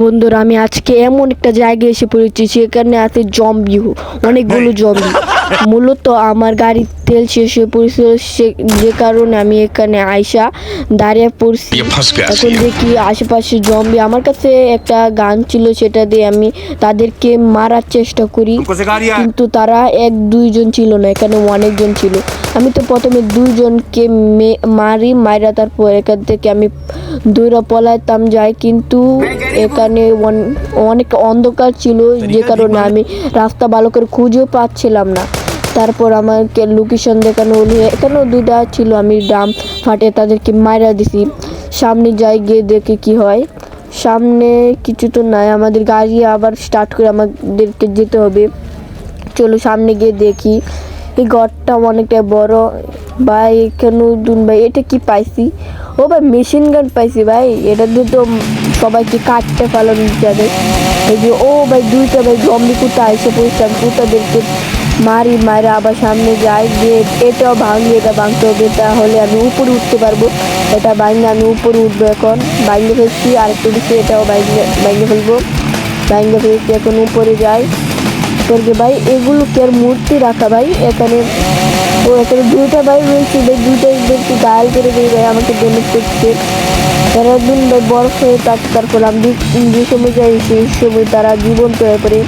বন্ধুরা আমি আজকে এমন একটা জায়গায় এসে পড়েছি সেখানে আছে জম্বি অনেকগুলো জম্বি মূলত আমার গাড়ির তেল শেষ হয়ে পড়েছিল সে যে কারণে আমি এখানে আয়সা দাঁড়িয়ে পড়ছি। এখন দেখি আশেপাশে জম্বি আমার কাছে একটা গান ছিল সেটা দিয়ে আমি তাদেরকে মারার চেষ্টা করি। কিন্তু তারা এক দুইজন ছিল না এখানে অনেকজন ছিল। আমি তো প্রথমে দুইজনকে মে- মারি, মাইরা তারপর এখান থেকে আমি দূরে পলাইতাম যাই, কিন্তু এখানে অন- অনেক অন্ধকার ছিল, যে কারণে আমি রাস্তা ভালো করে খুঁজেও পাচ্ছিলাম না। তারপর আমাকে লোকেশন দেখানো হলো, এখানেও দুইটা ছিল, আমি ডাম ফাটে তাদেরকে মাইরা দিছি। সামনে যাই, গিয়ে দেখে কি হয়। সামনে কিছু তো নাই, আমাদের গাড়ি আবার স্টার্ট করে আমাদেরকে যেতে হবে। চলো সামনে গিয়ে দেখি। এই ঘরটা অনেকটা বড়। ভাই এখানে দুন ভাই, এটা কি পাইছি? ও ভাই মেশিন গান পাইছি ভাই। এটা দিয়ে তো সবাইকে কাটতে ফেলানো যাবে। এই যে, ও ভাই, দুইটা ভাই জম্বি কুতা এসে পড়ছিলাম কুতাদেরকে মারি মারি আবার সামনে যাই গিয়ে এটাও ভাঙি, এটা ভাঙতে হবে, তাহলে আমি উপরে উঠতে পারব। এটা ভাঙলে আমি উপরে উঠবো এখন। ভাঙে ফেলছি আর একটু দিচ্ছি এটাও ভাঙে ভাঙে ফেলব। ভাঙে ফেলছি, এখন উপরে যাই। করবে ভাই এগুলো কি আর মূর্তি রাখা ভাই, এখানে ও এখানে দুইটা ভাই রয়েছে ভাই, দুইটা ব্যক্তি গায়ে করে দিয়ে ভাই আমাকে ডেমেজ করছে। তারা একদিন ভাই বরফ হয়ে থাকে, তারপর আমি যে সময় যাই সেই সময় তারা জীবন হয়ে করে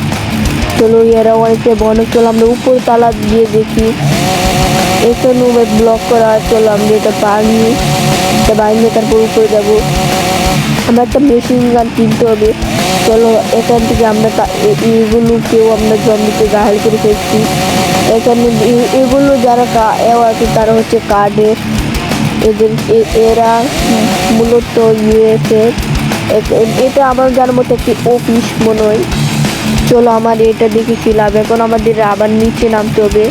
চলো এরা অনেকটা বন চলো আমরা উপর তালা দিয়ে দেখি। এখানেও ব্লক করা, চলো আমরা এটা পানি এটা তারপর উপরে যাব। আমরা একটা মেশিন গান কিনতে হবে। চলো, এখান থেকে আমরা এগুলোকেও আমরা জমিতে গাহাল করে ফেলছি। এখানে এগুলো যারা এও আছে, তারা হচ্ছে কার্ডের এদের এরা মূলত ইউএসএ। এটা আমার জানার মতো একটি অফিস মনে হয়। চলো, আমার এটা দেখে কি লাভ? এখন আমাদের আবার নিচে নামতে হবে।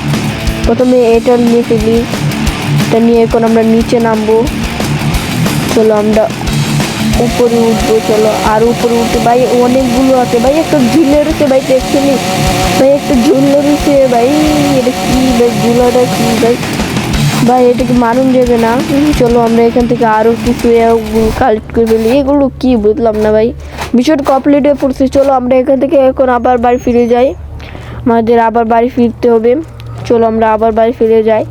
প্রথমে এটা নিয়ে ফেলি। এটা নিয়ে এখন আমরা নিচে নামবো। চলো, আমরা উপরে উঠবো, চলো। আর উপরে উঠতে, ভাই, অনেকগুলো আছে। ভাই, একটা ঝুলে রয়েছে ভাই দেখছেনি ভাই, একটা ঝুলে রয়েছে ভাই, এটা কি, ভাই, ঝুলাটা কি, ভাই? ভাই, এটা কি মানুষ যাবে না? চলো, আমরা এখান থেকে আরও কিছু কালেক্ট করে ফেলি। এগুলো কি বুঝলাম না, ভাই। বিষয়টা কমপ্লিট হয়ে পড়ছে। চলো, আমরা এখান থেকে এখন আবার বাড়ি ফিরে যাই। আমাদের আবার বাড়ি ফিরতে হবে। চলো, আমরা আবার বাড়ি ফিরে যাই।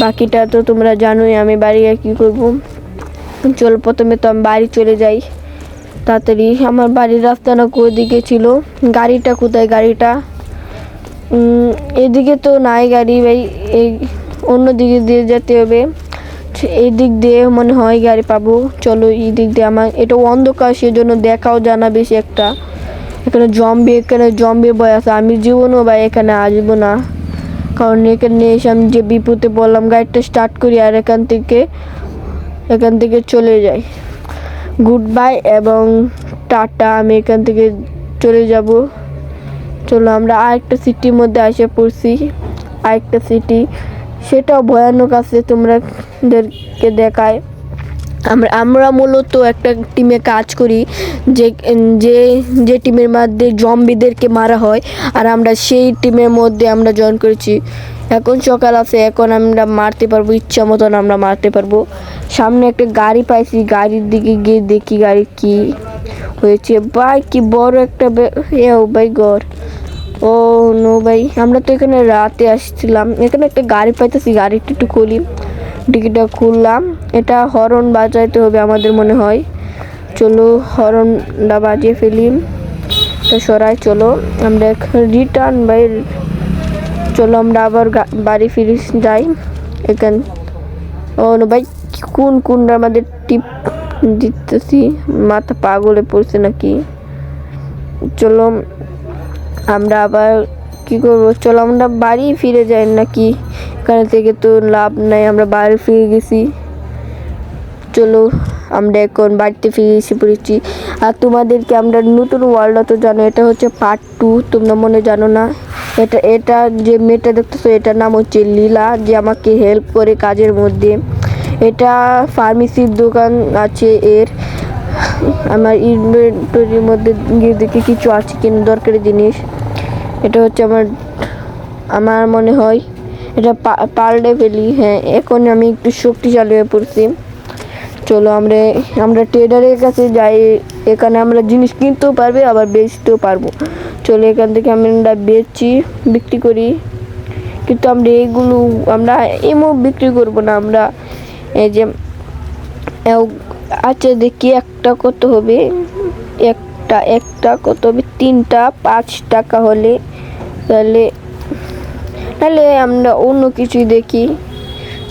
বাকিটা তো তোমরা জানোই, আমি বাড়ি গিয়ে কী করব? চলো প্রথমে তো আমি বাড়ি চলে যাই। তাড়াতাড়ি আমার বাড়ির রাস্তা না দিকে ছিল। গাড়িটা কোথায় গাড়িটা? এদিকে তো নাই গাড়ি ভাই, এই অন্য দিকে দিয়ে যেতে হবে। এই দিক দিয়ে মনে হয় গাড়ি পাবো। চলো এই দিক দিয়ে আমার, এটা অন্ধকার, সেজন্য দেখাও জানা বেশি একটা। এখানে জম্বি এখানে জম্বি বয় আছে। আমি জীবনও ভাই এখানে আসব না। কারণ এখানে এসে আমি যে বিপদে বললাম গাড়িটা স্টার্ট করি আর এখান থেকে এখান থেকে চলে যাই। গুড বাই এবং টাটা আমি এখান থেকে চলে যাব। চলো, আমরা আরেকটা সিটির মধ্যে এসে পড়ছি। আরেকটা সিটি সেটাও ভয়ানক আছে তোমরাদেরকে দেখায়। আমরা আমরা মূলত একটা টিমে কাজ করি যে যে যে টিমের মধ্যে জম্বিদেরকে মারা হয় আর আমরা সেই টিমের মধ্যে আমরা জয়েন করেছি। এখন সকাল আছে, এখন আমরা মারতে পারব, ইচ্ছা মতন আমরা মারতে পারব। সামনে একটা গাড়ি পাইছি, গাড়ির দিকে গিয়ে দেখি গাড়ি কি হয়েছে। ভাই, কি বড় একটা ও ভাই গর ও, নো ভাই, আমরা তো এখানে রাতে আসছিলাম। এখানে একটা গাড়ি পাইতেছি, গাড়িটা একটু খুলি। টিকিটটা খুললাম। এটা হরন বাজাইতে হবে আমাদের মনে হয়। চলো হরনটা বাজিয়ে ফেলি। তো সরাই, চলো। আমরা রিটার্ন বাই চলো আমরা আবার বাড়ি ফিরে যাই। এখান ও ভাই, কোন কোন আমাদের টিপ দিতেছি? মাথা পাগলে পড়ছে নাকি? চলো আমরা আবার কি করব? চলো আমরা বাড়ি ফিরে যাই নাকি? এখানে থেকে তো লাভ নাই, আমরা বাইরে ফিরে গেছি। চলো, আমরা এখন বাড়িতে ফিরে এসে পড়েছি। আর তোমাদেরকে আমরা নতুন ওয়ার্ল্ড তো জানো, এটা হচ্ছে পার্ট টু তোমরা মনে জানো না। এটা এটা যে মেয়েটা দেখতেছো, এটার নাম হচ্ছে লীলা, যে আমাকে হেল্প করে কাজের মধ্যে। এটা ফার্মেসির দোকান আছে এর। আমার ইনভেন্টরির মধ্যে গিয়ে দেখি কিছু আছে কিনা, দরকারি জিনিস। এটা হচ্ছে আমার আমার মনে হয়। এটা পাল্টে ফেলি হ্যাঁ এখন আমি একটু শক্তিশালী হয়ে পড়ছি। চলো, আমরা আমরা ট্রেডারের কাছে যাই, এখানে আমরা জিনিস কিনতেও পারবে, আবার বেচতেও পারব। চলো, এখান থেকে আমরা বেচি, বিক্রি করি। কিন্তু আমরা এইগুলো, আমরা এমও বিক্রি করব না, আমরা এই যে আচ্ছা দেখি একটা কত হবে। একটা একটা কত হবে? তিনটা পাঁচ টাকা হলে তাহলে তাহলে আমরা অন্য কিছুই দেখি।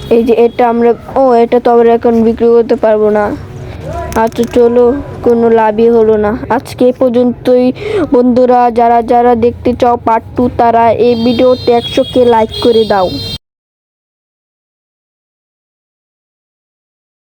এই যে এটা আমরা, ও, এটা তো আমরা এখন বিক্রি করতে পারব না। আচ্ছা চলো, কোনো লাভই হলো না। আজকে পর্যন্তই। বন্ধুরা, যারা যারা দেখতে চাও পার্ট টু তারা এই ভিডিওতে একশোকে লাইক করে দাও।